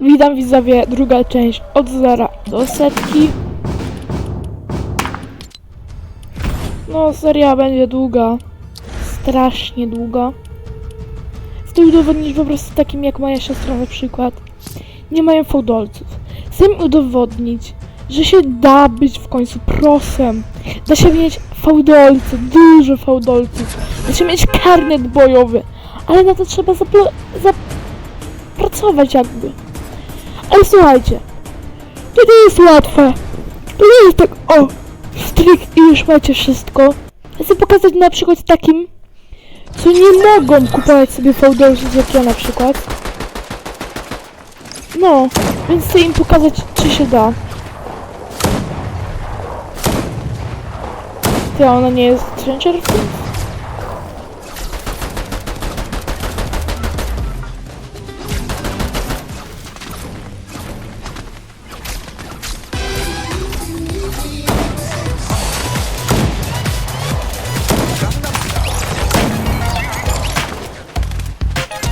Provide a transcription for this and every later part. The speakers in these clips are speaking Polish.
Witam widzowie, druga część od zera do setki. No, seria będzie długa. Strasznie długa. Chcę udowodnić po prostu takim jak moja siostra na przykład. Nie mają fałdolców. Chcę im udowodnić, że się da być w końcu prosem. Da się mieć fałdolce, dużo fałdolców. Da się mieć karnet bojowy. Ale na to trzeba zapracować jakby. Ale słuchajcie, to nie jest łatwe. To nie jest tak, o, stryk i już macie wszystko. Chcę pokazać na przykład takim, co nie mogą kupować sobie fałdolców jak ja na przykład. No, więc chcę im pokazać, czy się da. Ty, ona nie jest? Tyle.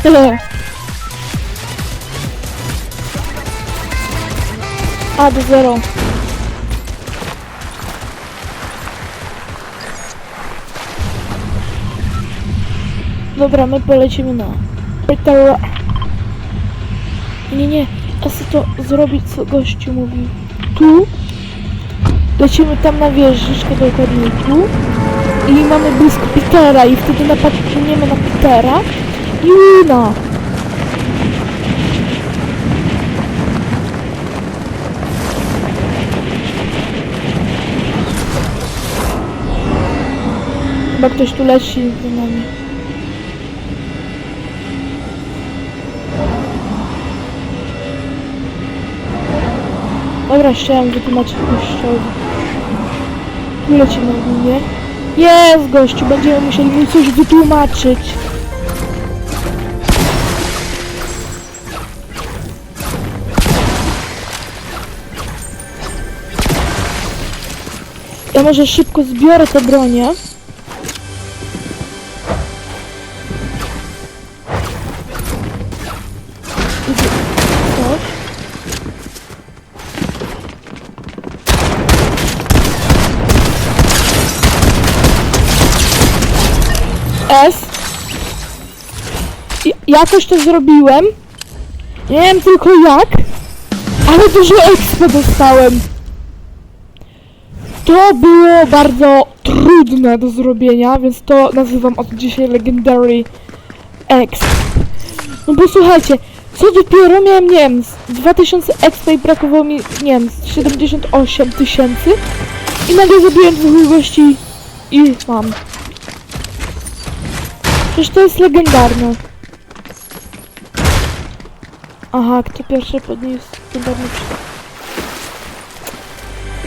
A, do zero. Dobra, my polecimy na Peter. Nie, nie, ja chcę to zrobić, co gościu mówił. Tu. Lecimy tam na wieżyczkę dokładnie tu. I mamy blisko Petera i wtedy napadniemy na Petera. No. Chyba ktoś tu leci za nami. Dobra, chciałem wytłumaczyć gościowi. Tu lecimy ogólnie. Jest gościu, będziemy musieli mu coś wytłumaczyć. Ja może szybko zbiorę te bronie. S. Ja- Jakoś to zrobiłem. Nie wiem tylko jak, ale dużo expa dostałem. To było bardzo trudne do zrobienia, więc to nazywam od dzisiaj Legendary X. No bo słuchajcie, co dopiero miałem, nie wiem, z 2000 expa i brakowało mi, nie wiem, z 78 tysięcy i nagle zabiłem dwóch gości i mam. Przecież to jest legendarne. Aha, kto pierwszy podniósł legendarny?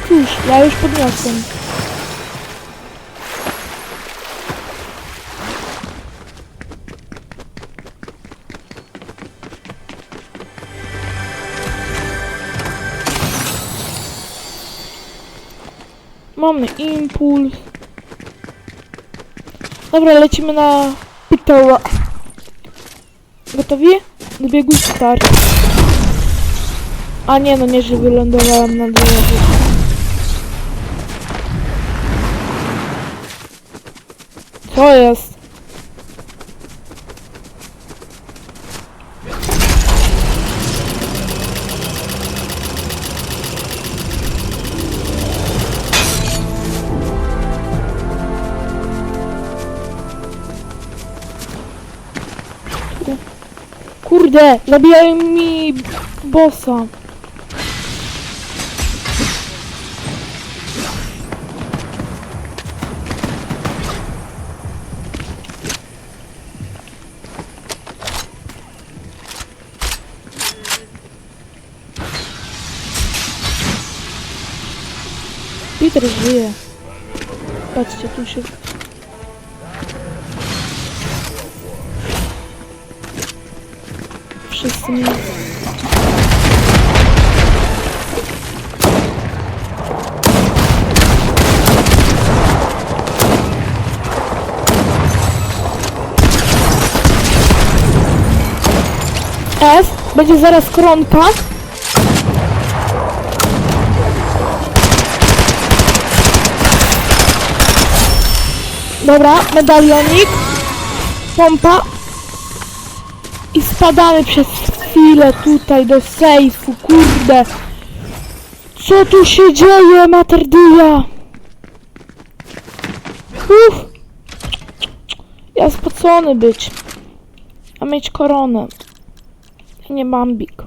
Cóż, ja już podniosłem. Mamy impuls. Dobra, lecimy na Pitera. Gotowi? Dobiegły start. A nie, no nie, że wylądowałem na drodze. Co jest? Kurde, zabijają mi bossa. Peter żyje. Patrzcie, tu się... Wszyscy mi... S, Będzie zaraz koronka. Dobra, medalionik. Pompa. I spadamy przez chwilę tutaj do sejfu, kurde. Co tu się dzieje, materdyja? Uff. Ja spocony być. A mieć koronę. Ja nie bambik.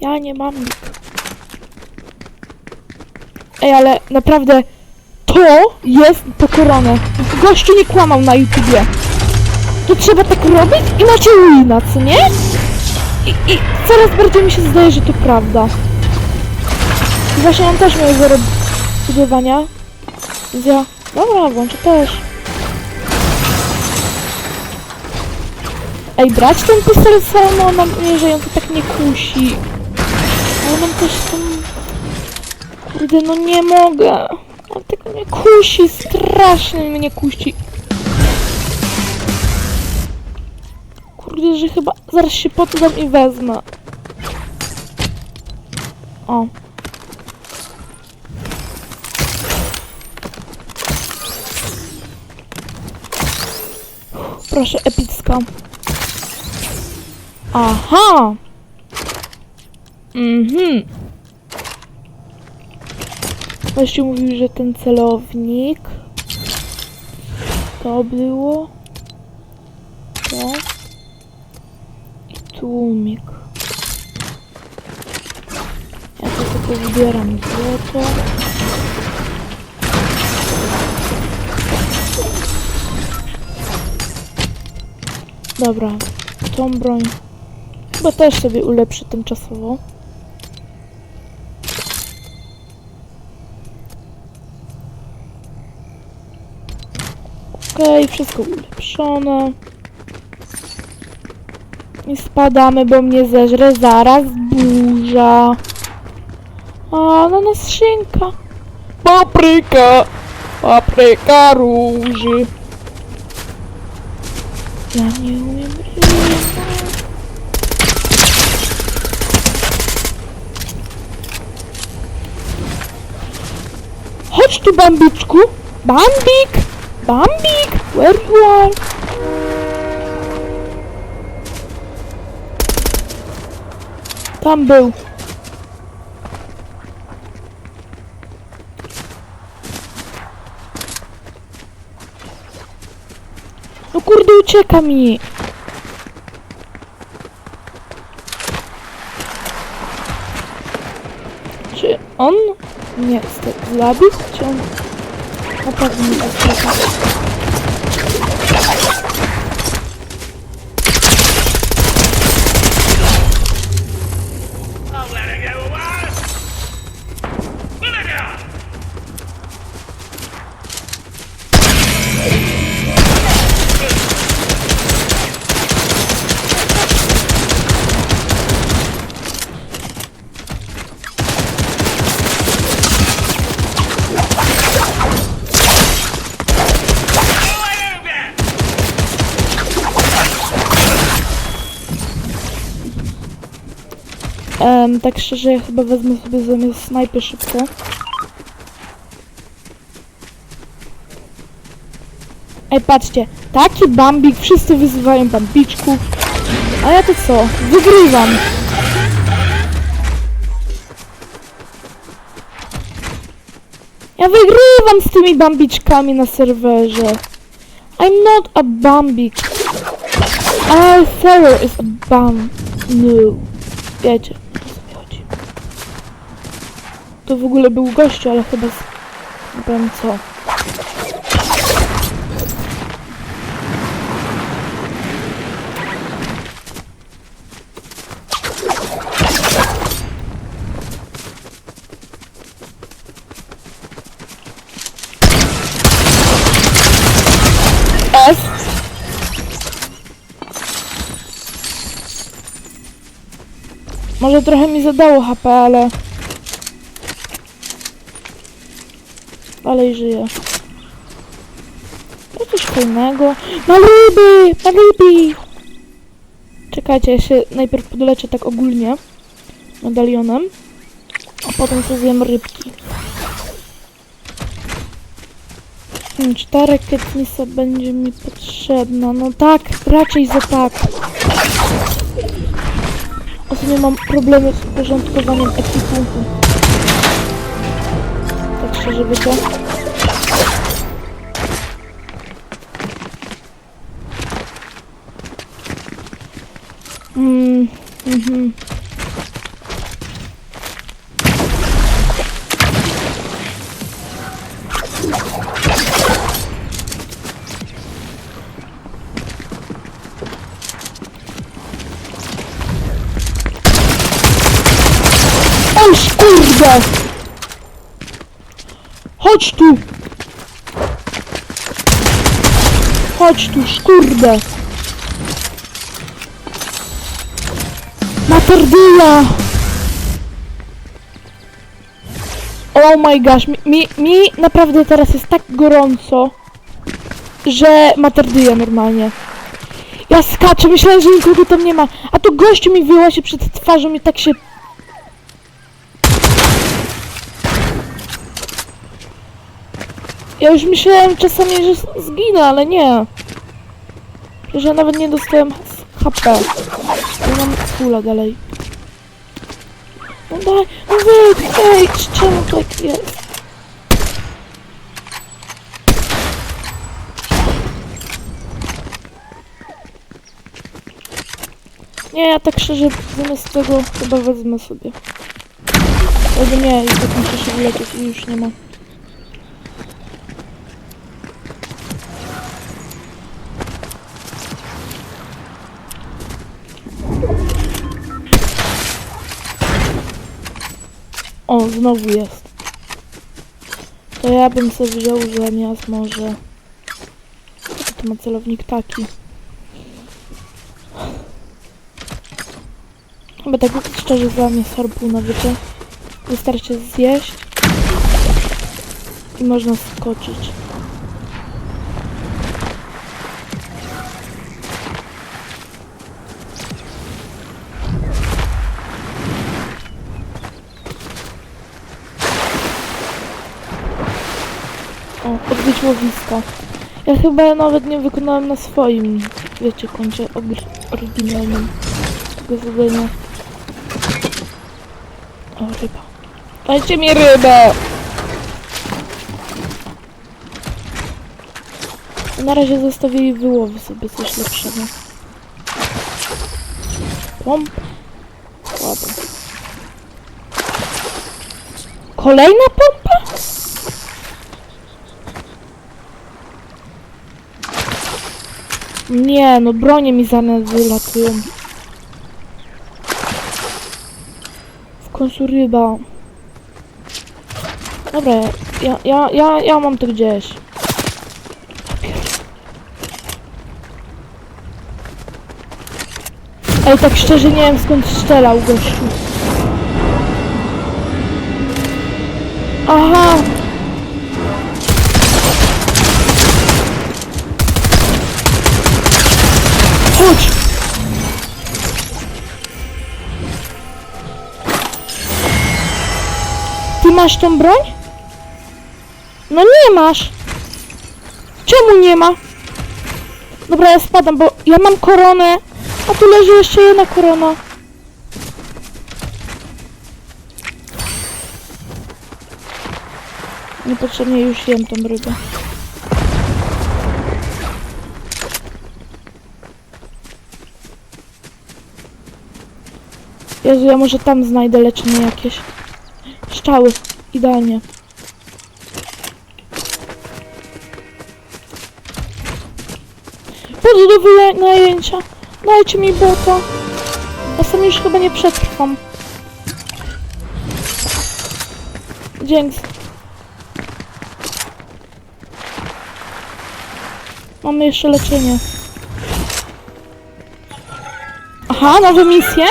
Ja nie bambik. Ej, ale naprawdę to jest po koronę. Gościu nie kłamał na YouTubie. To trzeba tak robić i macie wina, co nie? I, I coraz bardziej mi się zdaje, że to prawda. Właśnie on też miał zero budowania. Więc ja, dobra, włączę też. Ej, brać ten pistolet z Salomona, jeżeli on to tak nie kusi. Ale mam też tam... Kurde, no nie mogę. On tego nie kusi, strasznie mnie kusi. Kurde, że chyba zaraz się poddam i wezmę. O. Proszę, epicka. Aha! Mhm. Właśnie mówił, że ten celownik to było to i tłumik. Ja to tylko wybieram złoto. Dobra, tą broń chyba też sobie ulepszę tymczasowo. Okej, wszystko ulepszone. I spadamy, bo mnie zeżre zaraz burza. A, no na skrzynka. Papryka! Papryka róży. Ja nie umiem rysować. Chodź tu, Bambiczku! Bambik! Bambik! Where you are? Tam był. No kurde, ucieka mi. Czy on nie jest zabił? Czy on na pewno nie Tak szczerze, ja chyba wezmę sobie zamiast snajpy szybko. Ej, patrzcie, taki bambik, wszyscy wyzywają bambiczków. A ja to co? Wygrywam. Ja wygrywam z tymi bambiczkami na serwerze. I'm not a bambik. Our server is a bam. No. Wiecie, o co mi chodzi. To w ogóle był gościu, ale chyba z... nie powiem co. Może trochę mi zadało HP, ale... Dalej żyję. To coś fajnego. Ma ryby! Ma ryby! Czek Czekajcie, ja się najpierw podleczę tak ogólnie medalionem, a potem sobie zjem rybki. Hmm, Czterech Katnisa będzie mi potrzebna. No tak, raczej za tak. Ostatnio mam problemy z porządkowaniem ekwipunku. Tak szczerze wiecie. Mm, mhm. Oż kurde! Chodź tu! Chodź tu, szkurde! Materdilla! Oh my gosh, mi, mi, mi naprawdę teraz jest tak gorąco, że materdyja normalnie. Ja skaczę, myślałem, że nikogo tam nie ma, a to gościu mi wyła się przed twarzą i tak się... Ja już myślałem czasami, że zginę, ale nie. Że ja nawet nie dostałem HP. Ja mam kula dalej. No daj, no wyjdź, wyjdź, czemu tak jest? Nie, ja tak szczerze zamiast tego chyba wezmę sobie. Albo nie, i tak muszę się wylecieć i już nie ma. O, znowu jest. To ja bym sobie wziął zamiast może... To ma celownik taki? Chyba tak szczerze zamiast harpuna, wiecie? Wystarczy zjeść i można skoczyć. O, odbyć łowiska. Ja chyba nawet nie wykonałem na swoim, wiecie, koncie oryginalnym tego zadania. O, ryba. Dajcie mi rybę! Na razie zostawię jej wyłowy sobie coś lepszego. Pomp. Ładnie. Kolejna pompa? Nie, no bronie mi zamiast wylatują. W końcu ryba. Dobra, ja, ja, ja, ja mam to gdzieś. Ej, tak szczerze nie wiem skąd strzelał gościu. Aha! Masz tą broń? No nie masz. Czemu nie ma? Dobra, ja spadam, bo ja mam koronę, a tu leży jeszcze jedna korona. Niepotrzebnie już jem tą rybę. Jezu, ja może tam znajdę leczenie jakieś. Strzały. Idealnie. Chodzę do wynajęcia. Dajcie mi bota. Ja sam już chyba nie przetrwam. Dzięki. Mamy jeszcze leczenie. Aha, nowe misje?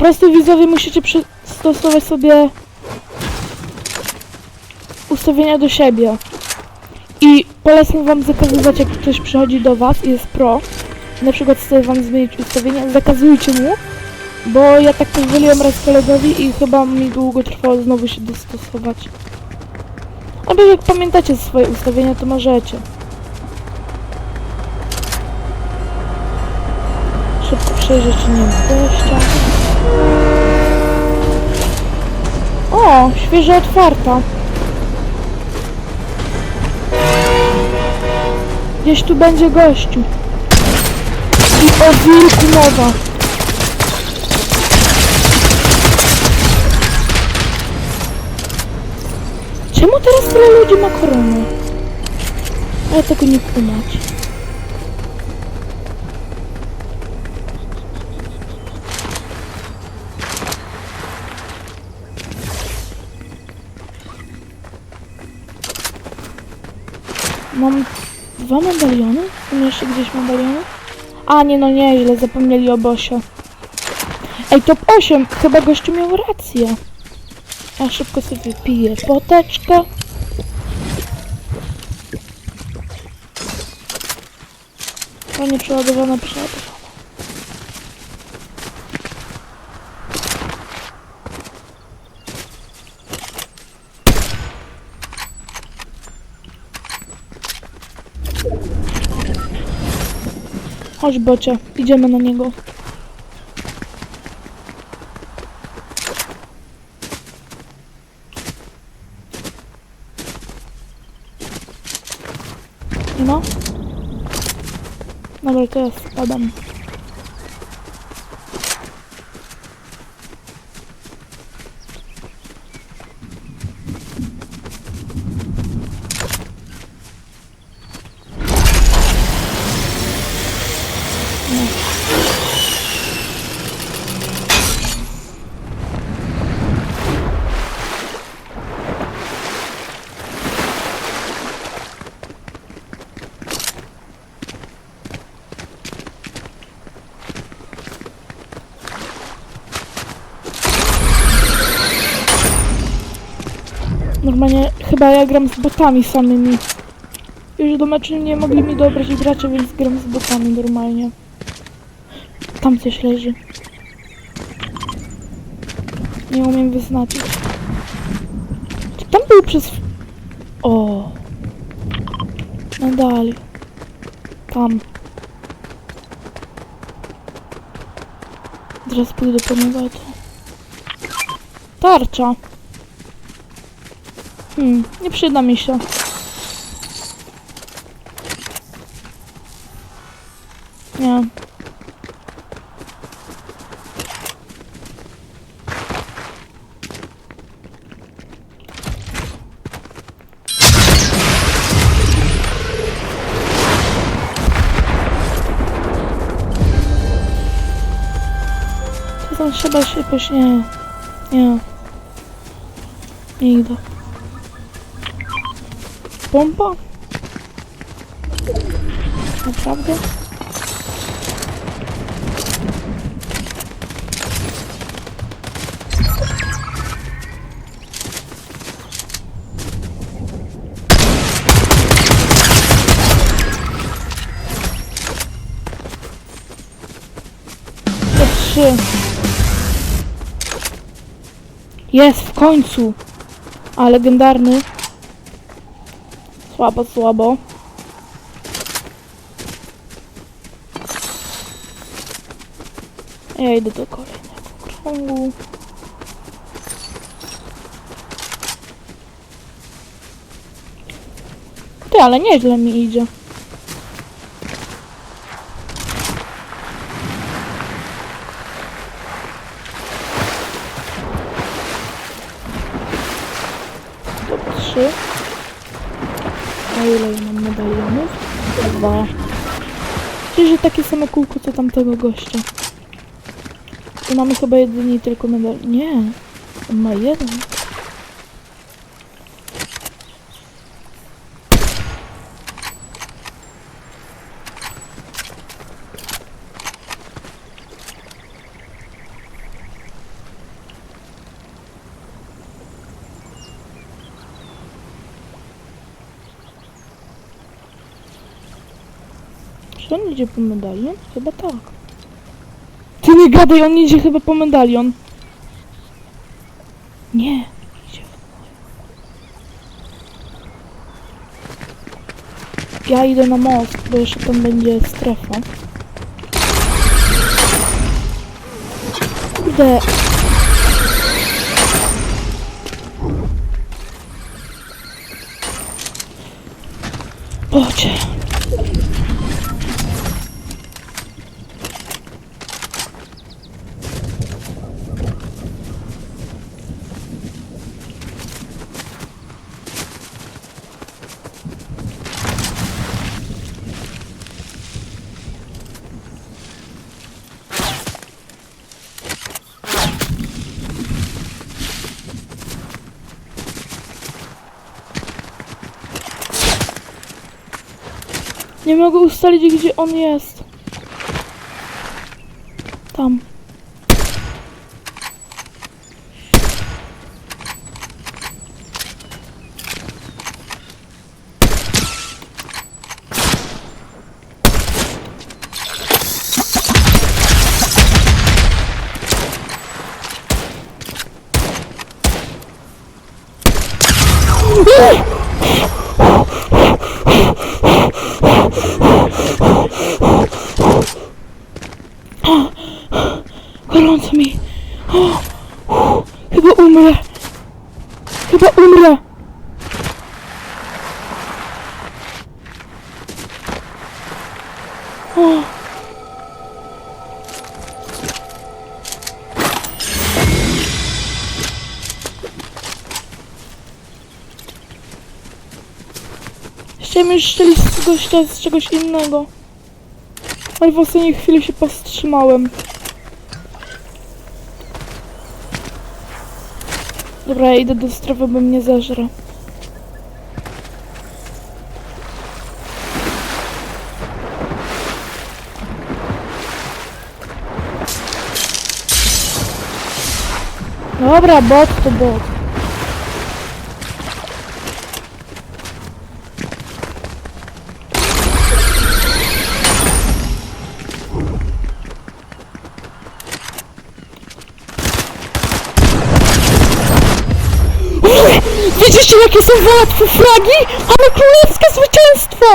Prostu widzowie musicie przystosować sobie ustawienia do siebie. I po polecam wam zakazywać, jak ktoś przychodzi do was i jest pro, na przykład chce wam zmienić ustawienia, zakazujcie mu, bo ja tak pozwoliłam raz kolegowi i chyba mi długo trwało znowu się dostosować. Albo jak pamiętacie swoje ustawienia, to możecie. Szybko przejrzeć, czy nie ma gościa. Świeżo otwarta. Gdzieś tu będzie gościu. I o wilku mowa. Czemu teraz tyle ludzi ma koronę? A ja tego nie kumać. Mam dwa medaliony? Są jeszcze gdzieś medaliony? A nie no nieźle, zapomnieli o bosie. Ej, top 8! Chyba gościu miał rację. Ja szybko sobie piję poteczkę. O, nie przeładowana, przeładowana. Chodź bocie, idziemy na niego. No. Dobra, ja spadam. Normalnie chyba ja gram z botami samymi. Już do meczu nie mogli mi dobrać gracze, więc gram z botami normalnie. Tam coś leży. Nie umiem wyznaczyć. Czy tam był przez... O. No dalej. Tam. Teraz pójdę po niego. Tarcza. Hmm, nie przyda mi się. Nie. Trzeba się nie. Nie. Nie idę. Pompa? Naprawdę? Trzy. Jest, w końcu! A, legendarny. Słabo, słabo. Ja idę do kolejnego krągu. Ty, ale nieźle mi idzie. Co tamtego gościa. Tu mamy chyba jedynie tylko medal... Nie. On ma jeden. Idzie po medalion? Chyba tak. Ty nie gadaj, on idzie chyba po medalion. Nie, idzie w Ja idę na most, bo jeszcze tam będzie strefa. Kurde. Bocie. Nie mogę ustalić, gdzie on jest. Tam. Chciałem już strzelić z czegoś, z czegoś innego. Ale w ostatniej chwili się powstrzymałem. Dobra, ja idę do strefy, bo mnie zeżre. Dobra, bot to bot. Widzicie jakie są łatwe fragi? Ale królewskie zwycięstwo!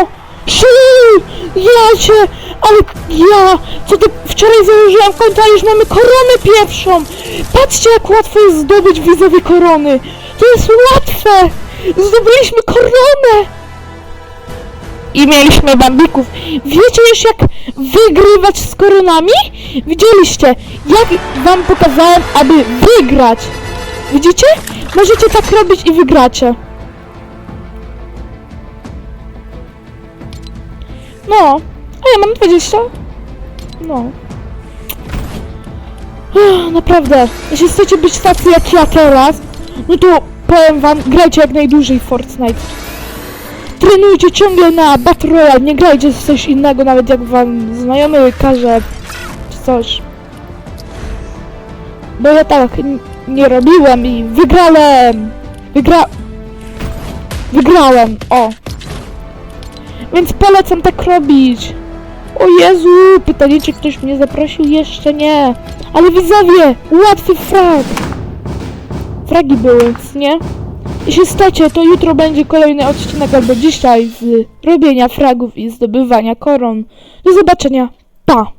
Szyj! Ja cię! Ale ja! Co to wczoraj założyłam konto, a już mamy koronę pierwszą! Patrzcie jak łatwo jest zdobyć widzowie korony! To jest łatwe! Zdobyliśmy koronę! I mieliśmy bambików. Wiecie już jak wygrywać z koronami? Widzieliście, jak wam pokazałem, aby wygrać. Widzicie? Możecie tak robić i wygracie. No, a ja mam 20. No. Ech, Naprawdę, jeśli chcecie być tacy jak ja teraz, no to powiem wam, grajcie jak najdłużej Fortnite. Trenujcie ciągle na Battle Royale, nie grajcie w coś innego, nawet jak wam znajomy każe czy coś. Bo ja tak nie robiłem i wygrałem! Wygra... Wygrałem, o! Więc polecam tak robić. O Jezu, pytanie czy ktoś mnie zaprosił? Jeszcze nie. Ale widzowie, łatwy frag. Fragi były, nie? Jeśli chcecie, to jutro będzie kolejny odcinek albo dzisiaj z robienia fragów i zdobywania koron. Do zobaczenia. Pa!